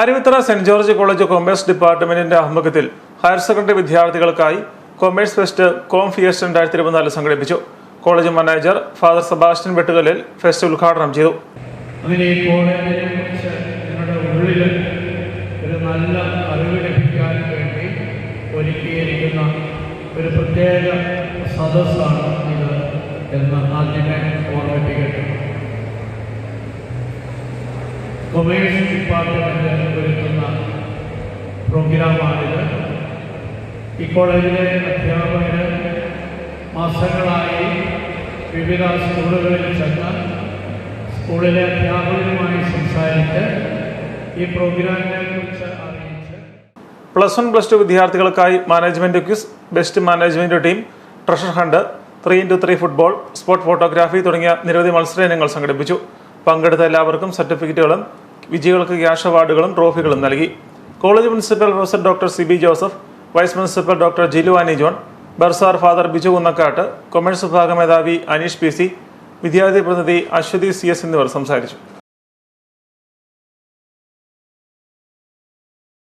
Aruvithura Saint George college commerce ഡിപ്പാർട്ട്മെന്റിന്റെ ആഭിമുഖ്യത്തിൽ higher secondary വിദ്യാർത്ഥികൾക്കായി കൊമേഴ്സ് ഫെസ്റ്റ് കോം ഫിയസ്റ്റ് രണ്ടായിരത്തി ഇരുപത്തിനാല് സംഘടിപ്പിച്ചു. College manager father Sebastian Vettukallel fest ഉദ്ഘാടനം ചെയ്തു. ഈ ഉള്ളിൽ ഒരു നല്ല വേണ്ടി ഒരുക്കിയിരിക്കുന്ന ഒരു പ്രത്യേക സദസ്സാണ് ഇത് എന്ന് ആദ്യമേ ഓർമ്മിപ്പിക്കട്ടെ. കൊമേഴ്സ് ഡിപ്പാർട്ട്മെന്റ് ഒരുക്കുന്ന പ്രോഗ്രാമാണിത്. ഈ കോളേജിലെ അധ്യാപകർ മാസങ്ങളായി വിവിധ സ്കൂളുകളിൽ ചെന്ന് സ്കൂളിലെ അധ്യാപകരുമായി സംസാരിച്ച് ഈ പ്രോഗ്രാമിനെ കുറിച്ച് പ്ലസ് വൺ പ്ലസ് ടു വിദ്യാർത്ഥികൾക്കായി management quiz best management team treasure hunt three into three football sports photography തുടങ്ങിയ നിരവധി മത്സര ഇനങ്ങൾ സംഘടിപ്പിച്ചു. പങ്കെടുത്ത എല്ലാവർക്കും സർട്ടിഫിക്കറ്റുകളും വിജയികൾക്ക് ക്യാഷ് അവാർഡുകളും ട്രോഫികളും നൽകി. College principal professor doctor C B Joseph vice principal doctor Jilu Annie John bursar father Biju Kunnakkattu commerce വിഭാഗ മേധാവി അനീഷ് പി സി വിദ്യാർത്ഥി പ്രതിനിധി അശ്വതി സി എസ് എന്നിവർ സംസാരിച്ചു.